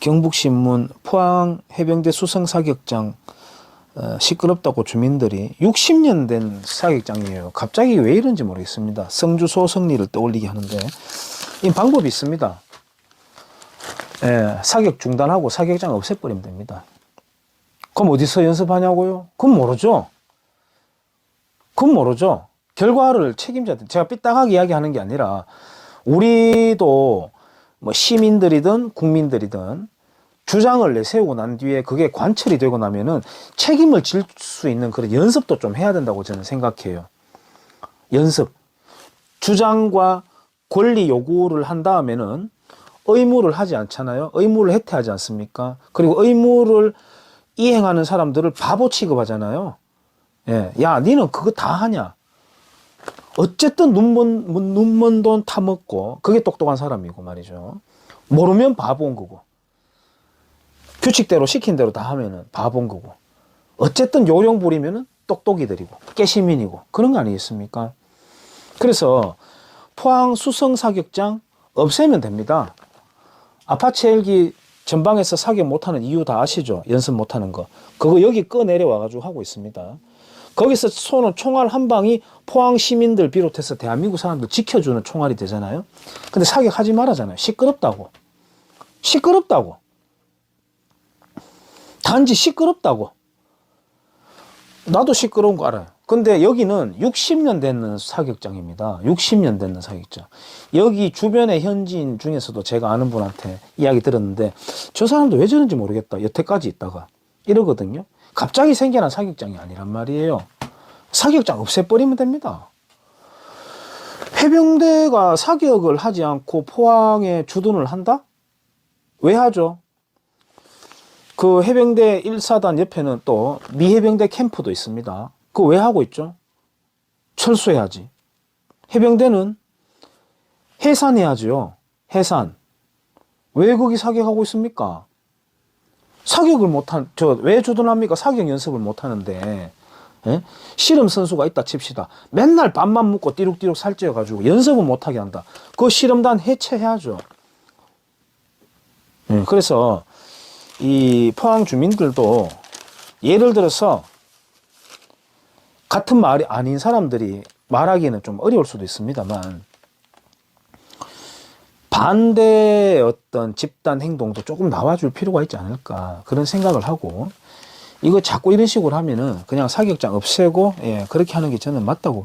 경북신문 포항 해병대 수성 사격장 어, 시끄럽다고 주민들이 60년 된 사격장이에요. 갑자기 왜 이런지 모르겠습니다. 성주 소 성리를 떠올리게 하는데 이 방법이 있습니다. 예, 사격 중단하고 사격장 없애버리면 됩니다. 그럼 어디서 연습하냐고요? 그건 모르죠. 그건 모르죠. 결과를 돼. 제가 삐딱하게 이야기하는 게 아니라 우리도 뭐 시민들이든 국민들이든 주장을 내세우고 난 뒤에 그게 관철이 되고 나면은 책임을 질 수 있는 그런 연습도 좀 해야 된다고 저는 생각해요. 연습. 주장과 권리 요구를 한 다음에는 의무를 하지 않잖아요. 의무를 해태하지 않습니까? 그리고 의무를 이행하는 사람들을 바보 취급하잖아요. 예. 야, 니는 그거 다 하냐? 어쨌든 눈먼, 눈먼 돈 타먹고, 그게 똑똑한 사람이고 말이죠. 모르면 바보인 거고. 규칙대로 시킨 대로 다 하면은 바보인 거고. 어쨌든 요령 부리면은 똑똑이들이고, 깨시민이고, 그런 거 아니겠습니까? 그래서 포항 수성 사격장 없애면 됩니다. 아파트 헬기 전방에서 사격 못하는 이유 다 아시죠? 연습 못하는 거. 그거 여기 꺼 내려 와가지고 하고 있습니다. 거기서 쏘는 총알 한 방이 포항 시민들 비롯해서 대한민국 사람들 지켜주는 총알이 되잖아요. 근데 사격하지 말아잖아요. 시끄럽다고. 시끄럽다고. 단지 시끄럽다고. 나도 시끄러운 거 알아요. 근데 여기는 60년 됐는 사격장입니다. 60년 됐는 사격장. 여기 주변의 현지인 중에서도 제가 아는 분한테 이야기 들었는데 저 사람도 왜 저런지 모르겠다. 여태까지 있다가 이러거든요. 갑자기 생겨난 사격장이 아니란 말이에요. 사격장 없애버리면 됩니다. 해병대가 사격을 하지 않고 포항에 주둔을 한다? 왜 하죠? 그 해병대 1사단 옆에는 또 미해병대 캠프도 있습니다. 그거 왜 하고 있죠? 철수해야지. 해병대는 해산해야죠. 해산. 왜 거기 사격하고 있습니까? 사격을 못한, 저, 왜 주둔합니까? 사격 연습을 못 하는데, 예? 씨름 선수가 있다 칩시다. 맨날 밥만 먹고 띠룩띠룩 살찌워가지고 연습은 못하게 한다. 그 씨름단 해체해야죠. 예, 그래서 이 포항 주민들도 예를 들어서 같은 말이 아닌 사람들이 말하기는 좀 어려울 수도 있습니다만 반대의 어떤 집단 행동도 조금 나와줄 필요가 있지 않을까 그런 생각을 하고 이거 자꾸 이런 식으로 하면은 그냥 사격장 없애고 예, 그렇게 하는 게 저는 맞다고